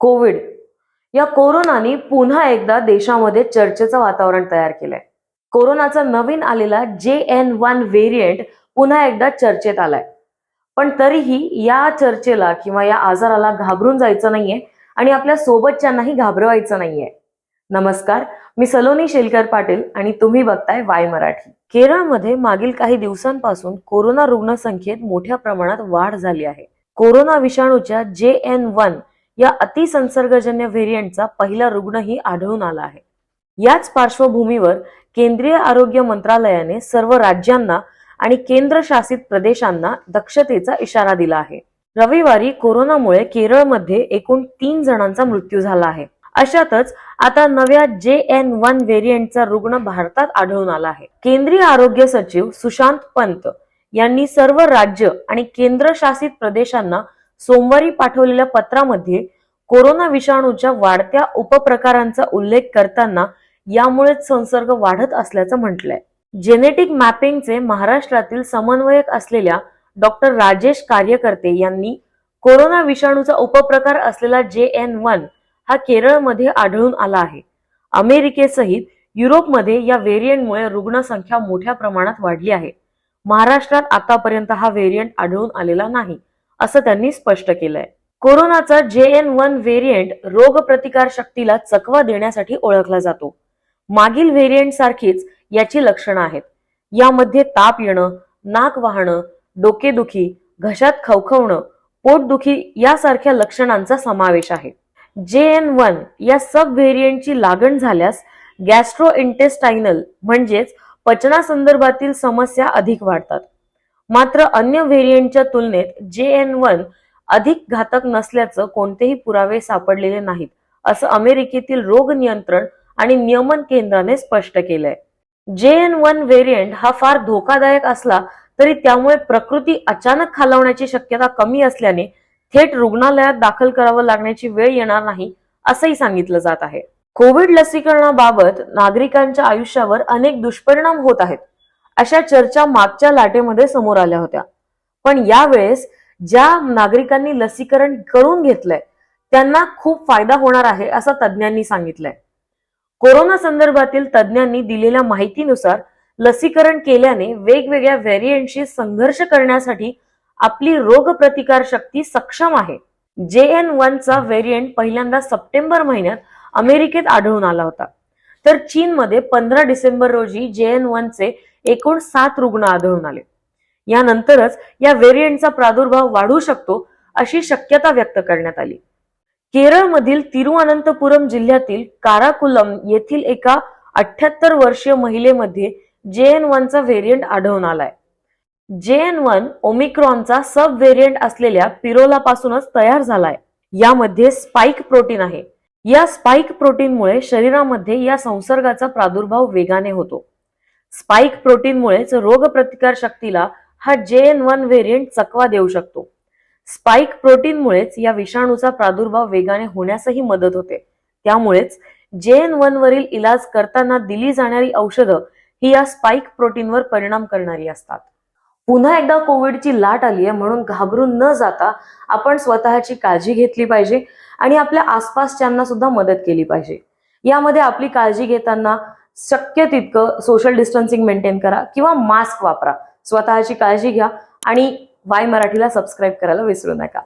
Covid. या कोरोनाने पुन्हा एकदा देशामध्ये चर्चेचं वातावरण तयार केलंय. कोरोनाचा नवीन आलेला जे एन वन व्हेरियंट पुन्हा एकदा चर्चेत आलाय. पण तरीही या चर्चेला किंवा या आजाराला घाबरून जायचं नाहीये आणि आपल्या सोबतच्यांनाही घाबरवायचं नाहीये. नमस्कार मी सलोनी शेलकर पाटील आणि तुम्ही बघताय वाय मराठी. केरळमध्ये मागील काही दिवसांपासून कोरोना रुग्णसंख्येत मोठ्या प्रमाणात वाढ झाली आहे. कोरोना विषाणूच्या जे एन वन या अतिसंसर्गजन्य व्हेरियंटचा पहिला रुग्णही आढळून आला आहे. याच पार्श्वभूमीवर केंद्रीय आरोग्य मंत्रालयाने सर्व राज्यांना आणि केंद्रशासित प्रदेशांना दक्षतेचा इशारा दिला आहे. रविवारी कोरोनामुळे केरळमध्ये एकूण तीन जणांचा मृत्यू झाला आहे. अशातच आता नव्या जे एन वन व्हेरियंटचा रुग्ण भारतात आढळून आला आहे. केंद्रीय आरोग्य सचिव सुशांत पंत यांनी सर्व राज्य आणि केंद्रशासित प्रदेशांना सोमवारी पाठवलेल्या पत्रामध्ये कोरोना विषाणूच्या वाढत्या उपप्रकारांचा उल्लेख करताना यामुळेच संसर्ग वाढत असल्याचं म्हटलंय. जेनेटिक मॅपिंगचे महाराष्ट्रातील समन्वयक असलेल्या डॉक्टर राजेश कार्यकर्ते यांनी कोरोना विषाणूचा उपप्रकार असलेला जे एन वन हा केरळमध्ये आढळून आला आहे. अमेरिकेसहित युरोपमध्ये या व्हेरियंटमुळे रुग्णसंख्या मोठ्या प्रमाणात वाढली आहे. महाराष्ट्रात आतापर्यंत हा व्हेरियंट आढळून आलेला नाही. असं त्यांनी स्पष्ट केलंय. कोरोनाचा जे एन वन व्हेरियंट रोगप्रतिकार शक्तीला चकवा देण्यासाठी ओळखला जातो. मागील व्हेरियंट सारखीच याची लक्षणं आहेत. यामध्ये ताप येणं नाक वाहणं डोकेदुखी घशात खवखवणं पोटदुखी यासारख्या लक्षणांचा समावेश आहे. जे एन वन या सब व्हेरियंटची लागण झाल्यास गॅस्ट्रो इंटेस्टायनल म्हणजेच पचनासंदर्भातील समस्या अधिक वाढतात. मात्र अन्य व्हेरियंटच्या तुलनेत जे एन वन अधिक घातक नसल्याचं कोणतेही पुरावे सापडलेले नाहीत असं अमेरिकेतील रोग नियंत्रण आणि नियमन केंद्राने स्पष्ट केलंय. जे एन वन व्हेरियंट हा फार धोकादायक असला तरी त्यामुळे प्रकृती अचानक खालावण्याची शक्यता कमी असल्याने थेट रुग्णालयात दाखल करावं लागण्याची वेळ येणार नाही असंही सांगितलं जात आहे. कोविड लसीकरणाबाबत नागरिकांच्या आयुष्यावर अनेक दुष्परिणाम होत आहेत. अशा चर्चा मागच्या लाटेमध्ये समोर आल्या होत्या. पण यावेळेस ज्या नागरिकांनी लसीकरण करून घेतलंय त्यांना खूप फायदा होणार आहे असं तज्ज्ञांनी सांगितलंय. कोरोना संदर्भातील तज्ज्ञांनी दिलेल्या माहितीनुसार लसीकरण केल्याने वेगवेगळ्या व्हेरियंटशी संघर्ष करण्यासाठी आपली रोगप्रतिकार शक्ती सक्षम आहे. जे एन वनचा व्हेरियंट पहिल्यांदा सप्टेंबर महिन्यात अमेरिकेत आढळून आला होता. तर चीनमध्ये पंधरा डिसेंबर रोजी जे एन वनचे एकूण सात रुग्ण आढळून आले. यानंतरच या व्हेरियंटचा प्रादुर्भाव वाढू शकतो अशी शक्यता व्यक्त करण्यात आली. केरळमधील तिरुअनंतपुरम जिल्ह्यातील काराकुलम येथील एका अठ्याहत्तर वर्षीय महिलेमध्ये जे एन वनचा व्हेरियंट आढळून आलाय. जे एन वन ओमिक्रॉनचा सब व्हेरियंट असलेल्या पिरोलापासूनच तयार झालाय. यामध्ये स्पाइक प्रोटीन आहे. या स्पाइक प्रोटीनमुळे शरीरामध्ये या संसर्गाचा प्रादुर्भाव वेगाने होतो. स्पाइक प्रोटीनमुळेच रोगप्रतिकार शक्तीला हा जे एन वन व्हेरियंट चकवा देऊ शकतो. स्पाइक प्रोटीनमुळेच या विषाणूचा प्रादुर्भाव वेगाने होण्यासही मदत होते. त्यामुळेच जे एन वन वरील इलाज करताना दिली जाणारी औषधं ही या स्पाइक प्रोटीनवर परिणाम करणारी असतात. पुन्हा एकदा कोविडची लाट आली आहे म्हणून घाबरून न जाता आपण स्वतःची काळजी घेतली पाहिजे आणि आपल्या आसपासच्यांना सुद्धा मदत केली पाहिजे. यामध्ये आपली काळजी घेताना शक्य तितकं सोशल डिस्टन्सिंग मेंटेन करा किंवा मास्क वापरा. स्वतःची काळजी घ्या आणि वाय मराठीला सबस्क्राईब करायला विसरू नका.